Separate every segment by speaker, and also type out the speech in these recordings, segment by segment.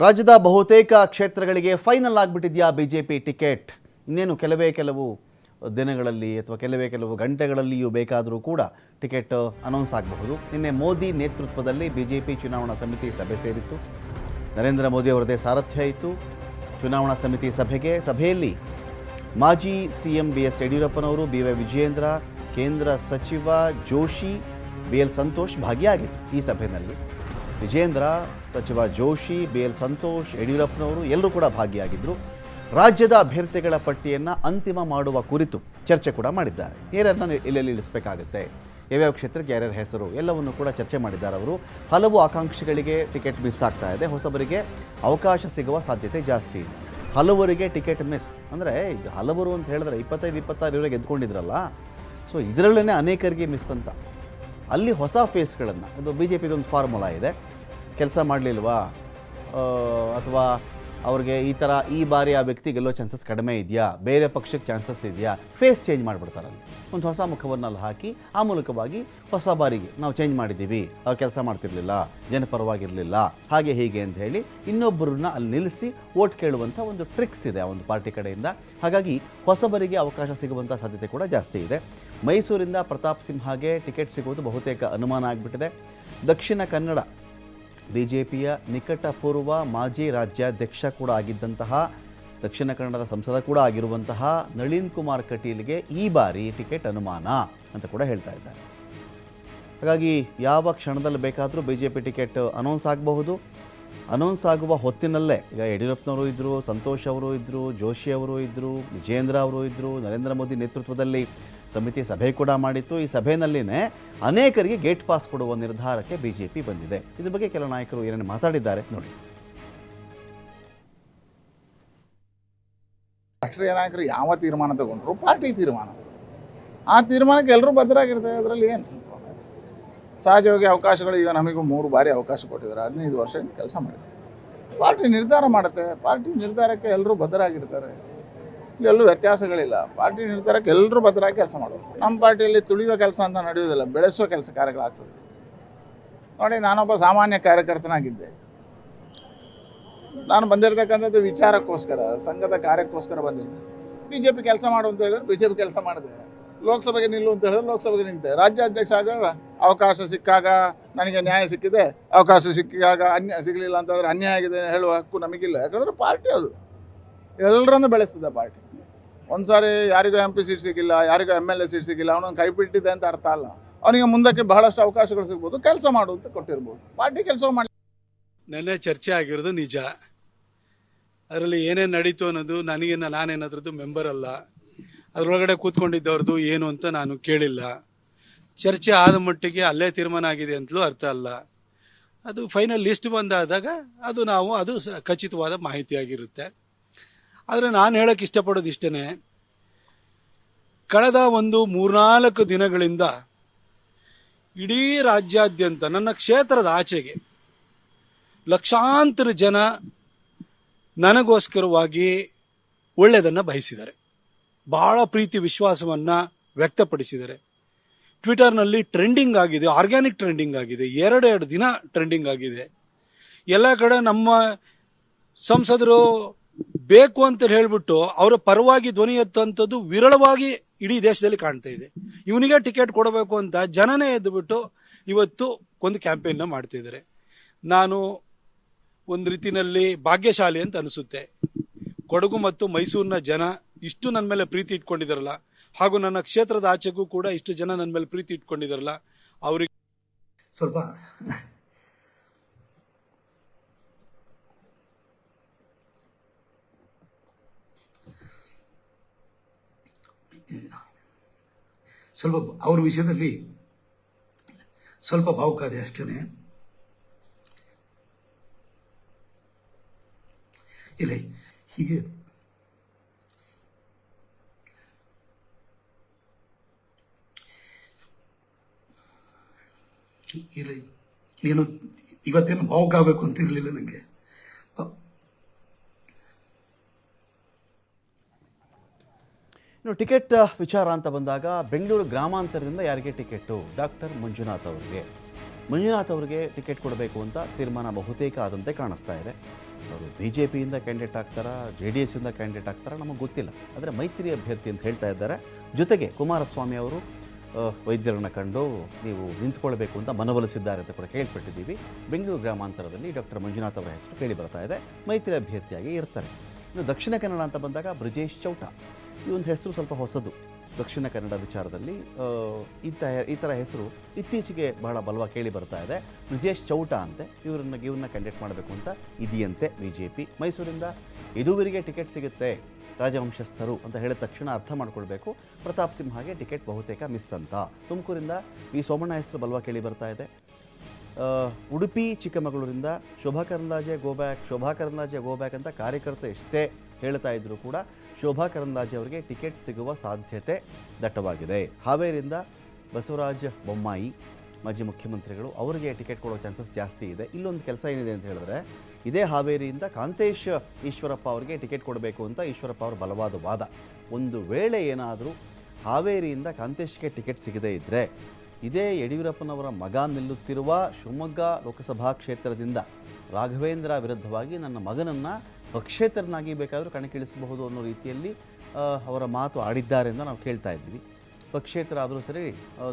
Speaker 1: ರಾಜ್ಯದ ಬಹುತೇಕ ಕ್ಷೇತ್ರಗಳಿಗೆ ಫೈನಲ್ ಆಗಿಬಿಟ್ಟಿದೆಯಾ ಬಿ ಜೆ ಪಿ ಟಿಕೆಟ್. ಇನ್ನೇನು ಕೆಲವೇ ಕೆಲವು ದಿನಗಳಲ್ಲಿ ಅಥವಾ ಕೆಲವೇ ಕೆಲವು ಗಂಟೆಗಳಲ್ಲಿಯೂ ಬೇಕಾದರೂ ಕೂಡ ಟಿಕೆಟ್ ಅನೌನ್ಸ್ ಆಗಬಹುದು. ನಿನ್ನೆ ಮೋದಿ ನೇತೃತ್ವದಲ್ಲಿ ಬಿ ಜೆ ಪಿ ಚುನಾವಣಾ ಸಮಿತಿ ಸಭೆ ಸೇರಿತ್ತು. ನರೇಂದ್ರ ಮೋದಿ ಅವರದೇ ಸಾರಥ್ಯ ಇತ್ತು. ಚುನಾವಣಾ ಸಮಿತಿ ಸಭೆಗೆ ಸಭೆಯಲ್ಲಿ ಮಾಜಿ ಸಿ ಎಂ ಬಿ ಎಸ್ ಯಡಿಯೂರಪ್ಪನವರು, ಬಿ ವೈ ವಿಜಯೇಂದ್ರ, ಕೇಂದ್ರ ಸಚಿವ ಜೋಶಿ, ಬಿ ಎಲ್ ಸಂತೋಷ್ ಭಾಗಿಯಾಗಿದ್ದರು ಈ ಸಭೆಯಲ್ಲಿ. ವಿಜೇಂದ್ರ, ಸಚಿವ ಜೋಶಿ, ಬಿ ಎಲ್ ಸಂತೋಷ್, ಯಡಿಯೂರಪ್ಪನವರು ಎಲ್ಲರೂ ಕೂಡ ಭಾಗಿಯಾಗಿದ್ದರು ರಾಜ್ಯದ ಅಭ್ಯರ್ಥಿಗಳ ಪಟ್ಟಿಯನ್ನು ಅಂತಿಮ ಮಾಡುವ ಕುರಿತು ಚರ್ಚೆ ಕೂಡ ಮಾಡಿದ್ದಾರೆ. ಯಾರ್ಯಾರನ್ನ ಇಲ್ಲೆಲ್ಲಿ ಇಳಿಸಬೇಕಾಗುತ್ತೆ? ಯಾವ್ಯಾವ ಕ್ಷೇತ್ರಕ್ಕೆ ಯಾರ್ಯಾರ ಹೆಸರು ಎಲ್ಲವನ್ನು ಕೂಡ ಚರ್ಚೆ ಮಾಡಿದ್ದಾರೆ ಅವರು. ಹಲವು ಆಕಾಂಕ್ಷಿಗಳಿಗೆ ಟಿಕೆಟ್ ಮಿಸ್ ಆಗ್ತಾ ಇದೆ. ಹೊಸಬರಿಗೆ ಅವಕಾಶ ಸಿಗುವ ಸಾಧ್ಯತೆ ಜಾಸ್ತಿ ಇದೆ. ಹಲವರಿಗೆ ಟಿಕೆಟ್ ಮಿಸ್. ಅಂದರೆ ಈಗ ಹಲವರು ಅಂತ ಹೇಳಿದ್ರೆ ಇಪ್ಪತ್ತೈದು ಇಪ್ಪತ್ತಾರು ಇವರಿಗೆ ಗೆದ್ಕೊಂಡಿದ್ರಲ್ಲ ಸೊ ಇದರಲ್ಲೇ ಅನೇಕರಿಗೆ ಮಿಸ್ ಅಂತ. ಅಲ್ಲಿ ಹೊಸ ಫೇಸ್ಗಳನ್ನು ಅದು ಬಿ ಜೆ ಪಿದೊಂದು ಫಾರ್ಮುಲಾ ಇದೆ. ಕೆಲಸ ಮಾಡಲಿಲ್ವಾ? ಅಥವಾ ಅವ್ರಿಗೆ ಈ ಥರ ಈ ಬಾರಿ ಆ ವ್ಯಕ್ತಿ ಗೆಲ್ಲೋ ಚಾನ್ಸಸ್ ಕಡಿಮೆ ಇದೆಯಾ? ಬೇರೆ ಪಕ್ಷಕ್ಕೆ ಚಾನ್ಸಸ್ ಇದೆಯಾ? ಫೇಸ್ ಚೇಂಜ್ ಮಾಡಿಬಿಡ್ತಾರಲ್ಲಿ ಒಂದು ಹೊಸ ಮುಖವನ್ನು ಅಲ್ಲಿ ಹಾಕಿ, ಆ ಮೂಲಕವಾಗಿ ಹೊಸ ಬಾರಿಗೆ ನಾವು ಚೇಂಜ್ ಮಾಡಿದ್ದೀವಿ. ಅವ್ರು ಕೆಲಸ ಮಾಡ್ತಿರ್ಲಿಲ್ಲ, ಜನಪರವಾಗಿರಲಿಲ್ಲ. ಹಾಗೆ ಹೀಗೆ ಅಂತ ಹೇಳಿ ಇನ್ನೊಬ್ಬರನ್ನ ಅಲ್ಲಿ ನಿಲ್ಲಿಸಿ ಓಟ್ ಕೇಳುವಂಥ ಒಂದು ಟ್ರಿಕ್ಸ್ ಇದೆ ಆ ಒಂದು ಪಾರ್ಟಿ ಕಡೆಯಿಂದ. ಹಾಗಾಗಿ ಹೊಸಬರಿಗೆ ಅವಕಾಶ ಸಿಗುವಂಥ ಸಾಧ್ಯತೆ ಕೂಡ ಜಾಸ್ತಿ ಇದೆ. ಮೈಸೂರಿಂದ ಪ್ರತಾಪ್ ಸಿಂಹಗೆ ಟಿಕೆಟ್ ಸಿಗುವುದು ಬಹುತೇಕ ಅನುಮಾನ ಆಗಿಬಿಟ್ಟಿದೆ. ದಕ್ಷಿಣ ಕನ್ನಡ ಬಿ ಜೆ ಪೂರ್ವ ಮಾಜಿ ರಾಜ್ಯಾಧ್ಯಕ್ಷ ಕೂಡ ಆಗಿದ್ದಂತಹ, ದಕ್ಷಿಣ ಕನ್ನಡದ ಸಂಸದ ಕೂಡ ಆಗಿರುವಂತಹ ನಳಿನ್ ಕುಮಾರ್ ಕಟೀಲ್ಗೆ ಈ ಬಾರಿ ಟಿಕೆಟ್ ಅನುಮಾನ ಅಂತ ಕೂಡ ಹೇಳ್ತಾ ಇದ್ದಾರೆ. ಹಾಗಾಗಿ ಯಾವ ಕ್ಷಣದಲ್ಲಿ ಬೇಕಾದರೂ B J P ticket announce ಆಗಬಹುದು. ಅನೌನ್ಸ್ ಆಗುವ ಹೊತ್ತಿನಲ್ಲೇ, ಈಗ ಯಡಿಯೂರಪ್ಪನವರು ಇದ್ದರು ಸಂತೋಷ್ ಅವರು ಇದ್ದರು ಜೋಶಿ ಅವರು ಇದ್ದರು ವಿಜೇಂದ್ರ ಅವರು ಇದ್ದರು ನರೇಂದ್ರ ಮೋದಿ ನೇತೃತ್ವದಲ್ಲಿ ಸಮಿತಿ ಸಭೆ ಕೂಡ ಮಾಡಿತ್ತು. ಈ ಸಭೆಯಲ್ಲಿನೇ ಅನೇಕರಿಗೆ ಗೇಟ್ ಪಾಸ್ ಕೊಡುವ ನಿರ್ಧಾರಕ್ಕೆ ಬಿ ಜೆ ಪಿ ಬಂದಿದೆ. ಇದ್ರ ಬಗ್ಗೆ ಕೆಲವು ನಾಯಕರು ಏನೇನು ಮಾತಾಡಿದ್ದಾರೆ ನೋಡಿ.
Speaker 2: ರಾಷ್ಟ್ರೀಯ ನಾಯಕರು ಯಾವ ತೀರ್ಮಾನ ತಗೊಂಡ್ರು? ಪಾರ್ಟಿ ತೀರ್ಮಾನ. ಆ ತೀರ್ಮಾನಕ್ಕೆ ಎಲ್ಲರೂ ಬದ್ಧರಾಗಿರ್ತೇವೆ ಅದರಲ್ಲಿ ಏನು? ಸಹಜವಾಗಿ ಅವಕಾಶಗಳು ಈಗ ನಮಗೂ ಮೂರು ಬಾರಿ ಅವಕಾಶ ಕೊಟ್ಟಿದ್ದಾರೆ. ಹದಿನೈದು ವರ್ಷ ಕೆಲಸ ಮಾಡಿದೆ ಪಾರ್ಟಿ ನಿರ್ಧಾರ ಮಾಡುತ್ತೆ. ಪಾರ್ಟಿ ನಿರ್ಧಾರಕ್ಕೆ ಎಲ್ಲರೂ ಬದ್ಧರಾಗಿರ್ತಾರೆ. ಎಲ್ಲೂ ವ್ಯತ್ಯಾಸಗಳಿಲ್ಲ. ಪಾರ್ಟಿ ನಿರ್ಧಾರಕ್ಕೆ ಎಲ್ಲರೂ ಬದ್ಧರಾಗಿ ಕೆಲಸ ಮಾಡೋದು ನಮ್ಮ ಪಾರ್ಟಿಯಲ್ಲಿ ತುಳಿಯೋ ಕೆಲಸ ಅಂತ ನಡೆಯೋದಿಲ್ಲ ಬೆಳೆಸೋ ಕೆಲಸ ಕಾರ್ಯಗಳಾಗ್ತದೆ. ನೋಡಿ, ನಾನೊಬ್ಬ ಸಾಮಾನ್ಯ ಕಾರ್ಯಕರ್ತನಾಗಿದ್ದೆ. ನಾನು ಬಂದಿರತಕ್ಕಂಥದ್ದು ವಿಚಾರಕ್ಕೋಸ್ಕರ, ಸಂಘದ ಕಾರ್ಯಕ್ಕೋಸ್ಕರ ಬಂದಿದ್ದೆ. ಬಿ ಜೆ ಪಿ ಕೆಲಸ ಮಾಡು ಅಂತ ಹೇಳಿದ್ರೆ. ಬಿ ಜೆ ಪಿ ಕೆಲಸ ಮಾಡಿದೆ. ಲೋಕಸಭೆಗೆ ನಿಲ್ಲು ಅಂತ ಹೇಳಿದ್ರೆ ಲೋಕಸಭೆಗೆ ನಿಂತೆ. ರಾಜ್ಯಾಧ್ಯಕ್ಷ ಆಗ ಅವಕಾಶ ಸಿಕ್ಕಾಗ ನನಗೆ ನ್ಯಾಯ ಸಿಕ್ಕಿದೆ. ಅವಕಾಶ ಸಿಕ್ಕಾಗ ಅನ್ಯಾಯ ಸಿಗಲಿಲ್ಲ ಅಂತಂದ್ರೆ ಅನ್ಯಾಯ ಆಗಿದೆ ಹೇಳುವ ಹಕ್ಕು ನಮಗಿಲ್ಲ. ಯಾಕಂದ್ರೆ ಪಾರ್ಟಿ ಅದು. ಎಲ್ಲರನ್ನು ಬೆಳೆಸ್ತದೆ ಪಾರ್ಟಿ. ಒಂದು ಸಾರಿ ಯಾರಿಗೂ ಎಂ ಪಿ ಸೀಟ್ ಸಿಕ್ಕಿಲ್ಲ, ಯಾರಿಗೂ ಎಂ ಎಲ್ ಎ ಸೀಟ್ ಸಿಕ್ಕಿಲ್ಲ ಅವನೊಂದು ಕೈ ಬಿಟ್ಟಿದೆ ಅಂತ ಅರ್ಥ ಅಲ್ಲ. ಅವನಿಗೆ ಮುಂದಕ್ಕೆ ಬಹಳಷ್ಟು ಅವಕಾಶಗಳು ಸಿಗ್ಬೋದು, ಕೆಲಸ ಮಾಡು ಅಂತ ಕೊಟ್ಟಿರ್ಬೋದು. ಪಾರ್ಟಿ ಕೆಲಸ ಮಾಡಿ
Speaker 3: ನೆನ್ನೆ ಚರ್ಚೆ ಆಗಿರೋದು ನಿಜ. ಅದರಲ್ಲಿ ಏನೇನು ನಡೀತು ಅನ್ನೋದು ನನಗಿನ್ನ ನಾನೇನಾದ್ರದ್ದು ಮೆಂಬರ್ ಅಲ್ಲ. ಅದರೊಳಗಡೆ ಕೂತ್ಕೊಂಡಿದ್ದವ್ರದ್ದು ಏನು ಅಂತ ನಾನು ಕೇಳಿಲ್ಲ. ಚರ್ಚೆ ಆದ ಮಟ್ಟಿಗೆ ಅಲ್ಲೇ ತೀರ್ಮಾನ ಆಗಿದೆ ಅಂತಲೂ ಅರ್ಥ ಅಲ್ಲ. ಅದು ಫೈನಲ್ ಲಿಸ್ಟ್ ಬಂದಾದಾಗ ಅದು ನಾವು, ಅದು ಖಚಿತವಾದ ಮಾಹಿತಿಯಾಗಿರುತ್ತೆ. ಆದರೆ ನಾನು ಹೇಳಕ್ಕೆ ಇಷ್ಟಪಡೋದು ಇಷ್ಟೇ ಕಳೆದ ಒಂದು ಮೂರ್ನಾಲ್ಕು ದಿನಗಳಿಂದ ಇಡೀ ರಾಜ್ಯಾದ್ಯಂತ, ನನ್ನ ಕ್ಷೇತ್ರದ ಆಚೆಗೆ ಲಕ್ಷಾಂತರ ಜನ ನನಗೋಸ್ಕರವಾಗಿ ಒಳ್ಳೆಯದನ್ನು ಬಯಸಿದ್ದಾರೆ. ಬಹಳ ಪ್ರೀತಿ ವಿಶ್ವಾಸವನ್ನು ವ್ಯಕ್ತಪಡಿಸಿದ್ದಾರೆ. ಟ್ವಿಟರ್ನಲ್ಲಿ ಟ್ರೆಂಡಿಂಗ್ ಆಗಿದೆ, ಆರ್ಗ್ಯಾನಿಕ್ ಟ್ರೆಂಡಿಂಗ್ ಆಗಿದೆ, ಎರಡೆರಡು ದಿನ ಟ್ರೆಂಡಿಂಗ್ ಆಗಿದೆ. ಎಲ್ಲ ಕಡೆ ನಮ್ಮ ಸಂಸದರು ಬೇಕು ಅಂತ ಹೇಳ್ಬಿಟ್ಟು ಅವರ ಪರವಾಗಿ ಧ್ವನಿ ಎತ್ತಂಥದ್ದು ವಿರಳವಾಗಿ ಇಡೀ ದೇಶದಲ್ಲಿ ಕಾಣ್ತಾ ಇದೆ. ಇವನಿಗೆ ಟಿಕೆಟ್ ಕೊಡಬೇಕು ಅಂತ ಜನನೇ ಎದ್ದುಬಿಟ್ಟು ಇವತ್ತು ಒಂದು ಕ್ಯಾಂಪೇನ್ನ ಮಾಡ್ತಿದ್ದಾರೆ ನಾನು ಒಂದು ರೀತಿಯಲ್ಲಿ ಭಾಗ್ಯಶಾಲಿ ಅಂತ ಅನಿಸುತ್ತೆ. ಕೊಡಗು ಮತ್ತು ಮೈಸೂರಿನ ಜನ ಇಷ್ಟು ನನ್ನ ಮೇಲೆ ಪ್ರೀತಿ ಇಟ್ಕೊಂಡಿದ್ದಾರಲ್ಲ, ಹಾಗೂ ನನ್ನ ಕ್ಷೇತ್ರದ ಆಚೆಗೂ ಕೂಡ ಇಷ್ಟು ಜನ ನನ್ನ ಮೇಲೆ ಪ್ರೀತಿ ಇಟ್ಕೊಂಡಿದ್ದಾರಲ್ಲ, ಅವ್ರಿಗೆ
Speaker 4: ಸ್ವಲ್ಪ ಸ್ವಲ್ಪ ಅವ್ರ ವಿಷಯದಲ್ಲಿ ಸ್ವಲ್ಪ ಭಾವುಕಾದೆ ಅಷ್ಟೇ ಇಲ್ಲ, ಹೀಗೆ ಇಲ್ಲ ಏನು ಇವತ್ತೇನು ಭಾವುಕ ಅಂತ ಇರಲಿಲ್ಲ ನನಗೆ
Speaker 1: ಇನ್ನು ಟಿಕೆಟ್ ವಿಚಾರ ಅಂತ ಬಂದಾಗ ಬೆಂಗಳೂರು ಗ್ರಾಮಾಂತರದಿಂದ ಯಾರಿಗೆ ಟಿಕೆಟು? ಡಾಕ್ಟರ್ ಮಂಜುನಾಥ್ ಅವರಿಗೆ. ಮಂಜುನಾಥ್ ಅವರಿಗೆ ಟಿಕೆಟ್ ಕೊಡಬೇಕು ಅಂತ ತೀರ್ಮಾನ ಬಹುತೇಕ ಆದಂತೆ ಕಾಣಿಸ್ತಾ ಇದೆ. ಅವರು ಬಿ ಜೆ ಪಿಯಿಂದ ಕ್ಯಾಂಡಿಡೇಟ್ ಆಗ್ತಾರಾ, ಜೆ ಡಿ ಎಸ್ಸಿಂದ ಕ್ಯಾಂಡಿಡೇಟ್ ಆಗ್ತಾರಾ ನಮಗೆ ಗೊತ್ತಿಲ್ಲ. ಆದರೆ ಮೈತ್ರಿ ಅಭ್ಯರ್ಥಿ ಅಂತ ಹೇಳ್ತಾ ಇದ್ದಾರೆ. ಜೊತೆಗೆ ಕುಮಾರಸ್ವಾಮಿ ಅವರು ವೈದ್ಯರನ್ನ ಕಂಡು ನೀವು ನಿಂತ್ಕೊಳ್ಬೇಕು ಅಂತ ಮನವೊಲಿಸಿದ್ದಾರೆ ಅಂತ ಕೂಡ ಕೇಳ್ಪಟ್ಟಿದ್ದೀವಿ. ಬೆಂಗಳೂರು ಗ್ರಾಮಾಂತರದಲ್ಲಿ ಡಾಕ್ಟರ್ ಮಂಜುನಾಥ್ ಅವರ ಹೆಸರು ಕೇಳಿ ಬರ್ತಾ ಇದೆ. ಮೈತ್ರಿ ಅಭ್ಯರ್ಥಿಯಾಗಿ ಇರ್ತಾರೆ. ಇನ್ನು ದಕ್ಷಿಣ ಕನ್ನಡ ಅಂತ ಬಂದಾಗ ಬ್ರಿಜೇಶ್ ಚೌಟ. ಈ ಒಂದು ಹೆಸರು ಸ್ವಲ್ಪ ಹೊಸದು. ದಕ್ಷಿಣ ಕನ್ನಡ ವಿಚಾರದಲ್ಲಿ ಇಂಥ ಈ ಥರ ಹೆಸರು ಇತ್ತೀಚೆಗೆ ಬಹಳ ಬಲವಾಗಿ ಕೇಳಿ ಬರ್ತಾ ಇದೆ. ಬ್ರಿಜೇಶ್ ಚೌಟ ಅಂತೆ. ಇವರನ್ನ ಇವ್ರನ್ನ ಕಂಡಕ್ಟ್ ಮಾಡಬೇಕು ಅಂತ ಇದೆಯಂತೆ ಬಿ ಜೆ ಪಿ ಮೈಸೂರಿಂದ ಇದುವರೆಗೆ ಟಿಕೆಟ್ ಸಿಗುತ್ತೆ. ರಾಜವಂಶಸ್ಥರು ಅಂತ ಹೇಳಿದ ತಕ್ಷಣ ಅರ್ಥ ಮಾಡ್ಕೊಳ್ಬೇಕು. ಪ್ರತಾಪ್ ಸಿಂಹಗೆ ಟಿಕೆಟ್ ಬಹುತೇಕ ಮಿಸ್ ಅಂತ. ತುಮಕೂರಿಂದ ವಿ. ಸೋಮಣ್ಣ ಹೆಸರು ಬಲ್ವ ಕೇಳಿ ಬರ್ತಾ ಇದೆ. Udupi, ಚಿಕ್ಕಮಗಳೂರಿಂದ Shobha Karandlaje go back, Shobha Karandlaje go back ಅಂತ ಕಾರ್ಯಕರ್ತ ಎಷ್ಟೇ ಹೇಳ್ತಾ ಇದ್ದರೂ ಕೂಡ ಶೋಭಾ ಕರಂದಾಜೆ ಅವರಿಗೆ ಟಿಕೆಟ್ ಸಿಗುವ ಸಾಧ್ಯತೆ ದಟ್ಟವಾಗಿದೆ. ಹಾವೇರಿಯಿಂದ ಬಸವರಾಜ ಬೊಮ್ಮಾಯಿ, ಮಾಜಿ ಮುಖ್ಯಮಂತ್ರಿಗಳು ಅವರಿಗೆ ಟಿಕೆಟ್ ಕೊಡೋ ಚಾನ್ಸಸ್ ಜಾಸ್ತಿ ಇದೆ. ಇಲ್ಲೊಂದು ಕೆಲಸ ಏನಿದೆ ಅಂತ ಹೇಳಿದ್ರೆ ಇದೇ ಹಾವೇರಿಯಿಂದ ಕಾಂತೇಶ್ ಈಶ್ವರಪ್ಪ ಅವರಿಗೆ ಟಿಕೆಟ್ ಕೊಡಬೇಕು ಅಂತ ಈಶ್ವರಪ್ಪ ಅವರ ಬಲವಾದ ವಾದ. ಒಂದು ವೇಳೆ ಏನಾದರೂ ಹಾವೇರಿಯಿಂದ ಕಾಂತೇಶ್ಗೆ ಟಿಕೆಟ್ ಸಿಗದೇ ಇದ್ದರೆ ಇದೇ ಯಡಿಯೂರಪ್ಪನವರ ಮಗ ನಿಲ್ಲುತ್ತಿರುವ ಶಿವಮೊಗ್ಗ ಲೋಕಸಭಾ ಕ್ಷೇತ್ರದಿಂದ ರಾಘವೇಂದ್ರ ವಿರುದ್ಧವಾಗಿ ನನ್ನ ಮಗನನ್ನು ಪಕ್ಷೇತರನಾಗಿ ಬೇಕಾದರೂ ಕಣಕ್ಕಿಳಿಸಬಹುದು ಅನ್ನೋ ರೀತಿಯಲ್ಲಿ ಅವರ ಮಾತು ಆಡಿದ್ದಾರೆ ಅಂತ ನಾವು ಕೇಳ್ತಾ ಇದ್ವಿ ಪಕ್ಷೇತರ ಆದರೂ ಸರಿ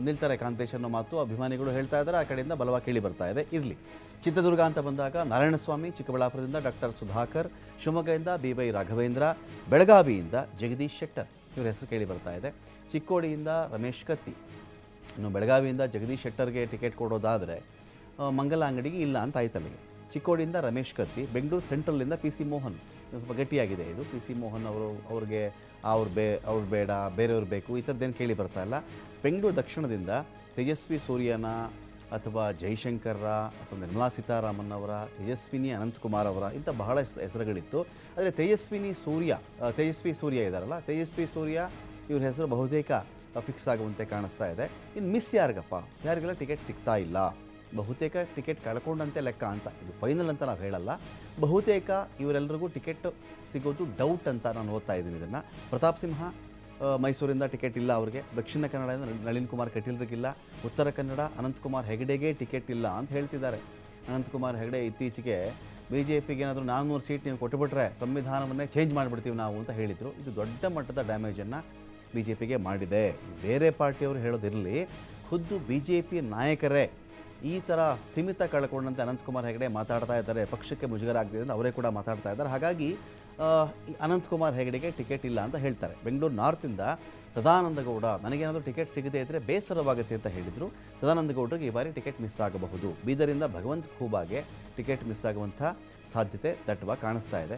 Speaker 1: ನಿಲ್ತಾರೆ ಕಾಂತೇಶ್ ಅನ್ನೋ ಮಾತು ಅಭಿಮಾನಿಗಳು ಹೇಳ್ತಾ ಇದ್ದಾರೆ. ಆ ಕಡೆಯಿಂದ ಬಲವಾಗಿ ಕೇಳಿ ಬರ್ತಾ ಇದೆ. ಇರಲಿ. ಚಿತ್ರದುರ್ಗ ಅಂತ ಬಂದಾಗ ನಾರಾಯಣಸ್ವಾಮಿ, ಚಿಕ್ಕಬಳ್ಳಾಪುರದಿಂದ ಡಾಕ್ಟರ್ ಸುಧಾಕರ್, ಶಿವಮೊಗ್ಗದಿಂದ ಬಿ ವೈ ರಾಘವೇಂದ್ರ, ಬೆಳಗಾವಿಯಿಂದ ಜಗದೀಶ್ ಶೆಟ್ಟರ್ ಇವರ ಹೆಸರು ಕೇಳಿ ಬರ್ತಾ ಇದೆ. ಚಿಕ್ಕೋಡಿಯಿಂದ ರಮೇಶ್ ಕತ್ತಿ. ಇನ್ನು ಬೆಳಗಾವಿಯಿಂದ ಜಗದೀಶ್ ಶೆಟ್ಟರ್ಗೆ ಟಿಕೆಟ್ ಕೊಡೋದಾದರೆ ಮಂಗಲ ಅಂಗಡಿಗೆ ಇಲ್ಲ ಅಂತ ಆಯ್ತಲ್ಲಿಗೆ. ಚಿಕ್ಕೋಡಿಯಿಂದ ರಮೇಶ್ ಕತ್ತಿ, ಬೆಂಗಳೂರು ಸೆಂಟ್ರಲ್ನಿಂದ ಪಿ ಸಿ ಮೋಹನ್. ಸ್ವಲ್ಪ ಗಟ್ಟಿಯಾಗಿದೆ ಇದು. ಪಿ ಸಿ ಮೋಹನ್ ಅವರು, ಅವ್ರಿಗೆ ಅವ್ರು ಬೇ, ಅವ್ರು ಬೇಡ, ಬೇರೆಯವ್ರು ಬೇಕು, ಈ ಥರದ್ದೇನು ಕೇಳಿ ಬರ್ತಾ ಇಲ್ಲ. ಬೆಂಗಳೂರು ದಕ್ಷಿಣದಿಂದ ತೇಜಸ್ವಿ ಸೂರ್ಯನ ಅಥವಾ ಜೈಶಂಕರ ಅಥವಾ ನಿರ್ಮಲಾ ಸೀತಾರಾಮನ್ ಅವರ, ತೇಜಸ್ವಿನಿ ಅನಂತಕುಮಾರ್ ಅವರ ಇಂಥ ಬಹಳ ಹೆಸ್- ಹೆಸರುಗಳಿತ್ತು. ಆದರೆ ತೇಜಸ್ವಿನಿ ಸೂರ್ಯ ತೇಜಸ್ವಿ ಸೂರ್ಯ ಇದ್ದಾರಲ್ಲ ತೇಜಸ್ವಿ ಸೂರ್ಯ ಇವ್ರ ಹೆಸರು ಬಹುತೇಕ ಫಿಕ್ಸ್ ಆಗುವಂತೆ ಕಾಣಿಸ್ತಾ ಇದೆ. ಇನ್ನು ಮಿಸ್ ಯಾರಿಗಪ್ಪ? ಯಾರಿಗೆಲ್ಲ ಟಿಕೆಟ್ ಸಿಗ್ತಾ ಇಲ್ಲ? ಬಹುತೇಕ ಟಿಕೆಟ್ ಕಳ್ಕೊಂಡಂತೆ ಲೆಕ್ಕ ಅಂತ. ಇದು ಫೈನಲ್ ಅಂತ ನಾವು ಹೇಳಲ್ಲ. ಬಹುತೇಕ ಇವರೆಲ್ಲರಿಗೂ ಟಿಕೆಟ್ ಸಿಗೋದು ಡೌಟ್ ಅಂತ ನಾನು ಓದ್ತಾ ಇದ್ದೀನಿ ಇದನ್ನು. ಪ್ರತಾಪ್ ಸಿಂಹ ಮೈಸೂರಿಂದ ಟಿಕೆಟ್ ಇಲ್ಲ ಅವರಿಗೆ. ದಕ್ಷಿಣ ಕನ್ನಡದಿಂದ ನಳಿನ್ ಕುಮಾರ್ ಕಟೀಲ್ರಿಗಿಲ್ಲ. ಉತ್ತರ ಕನ್ನಡ ಅನಂತಕುಮಾರ್ ಹೆಗಡೆಗೆ ಟಿಕೆಟ್ ಇಲ್ಲ ಅಂತ ಹೇಳ್ತಿದ್ದಾರೆ. ಅನಂತಕುಮಾರ್ ಹೆಗಡೆ ಇತ್ತೀಚೆಗೆ ಬಿ ಜೆ ಪಿಗೆ ಏನಾದರೂ ನಾನ್ನೂರು ಸೀಟ್ ನೀವು ಕೊಟ್ಟುಬಿಟ್ರೆ ಸಂವಿಧಾನವನ್ನೇ ಚೇಂಜ್ ಮಾಡಿಬಿಡ್ತೀವಿ ನಾವು ಅಂತ ಹೇಳಿದರು. ಇದು ದೊಡ್ಡ ಮಟ್ಟದ ಡ್ಯಾಮೇಜನ್ನು ಬಿ ಜೆ ಪಿಗೆ ಮಾಡಿದೆ. ಬೇರೆ ಪಾರ್ಟಿಯವರು ಹೇಳೋದಿರಲಿ, ಖುದ್ದು ಬಿ ಜೆ ಪಿ ನಾಯಕರೇ ಈ ಥರ ಸ್ಥಿಮಿತ ಕಳ್ಕೊಂಡಂತೆ ಅನಂತಕುಮಾರ್ ಹೆಗಡೆ ಮಾತಾಡ್ತಾ ಇದ್ದಾರೆ. ಪಕ್ಷಕ್ಕೆ ಮುಜುಗರ ಆಗ್ತಿದೆ ಅಂತ ಅವರೇ ಕೂಡ ಮಾತಾಡ್ತಾ ಇದ್ದಾರೆ. ಹಾಗಾಗಿ ಅನಂತಕುಮಾರ್ ಹೆಗಡೆಗೆ ಟಿಕೆಟ್ ಇಲ್ಲ ಅಂತ ಹೇಳ್ತಾರೆ. ಬೆಂಗಳೂರು ನಾರ್ತಿಂದ ಸದಾನಂದ ಗೌಡ ನನಗೇನಾದರೂ ಟಿಕೆಟ್ ಸಿಗದೇ ಇದ್ದರೆ ಬೇಸರವಾಗುತ್ತೆ ಅಂತ ಹೇಳಿದರು. ಸದಾನಂದ ಗೌಡರಿಗೆ ಈ ಬಾರಿ ಟಿಕೆಟ್ ಮಿಸ್ ಆಗಬಹುದು. ಬೀದರಿಂದ ಭಗವಂತ ಖೂಬಾಗೆ ಟಿಕೆಟ್ ಮಿಸ್ ಆಗುವಂಥ ಸಾಧ್ಯತೆ ದಟ್ಟವಾಗಿ ಕಾಣಿಸ್ತಾ ಇದೆ.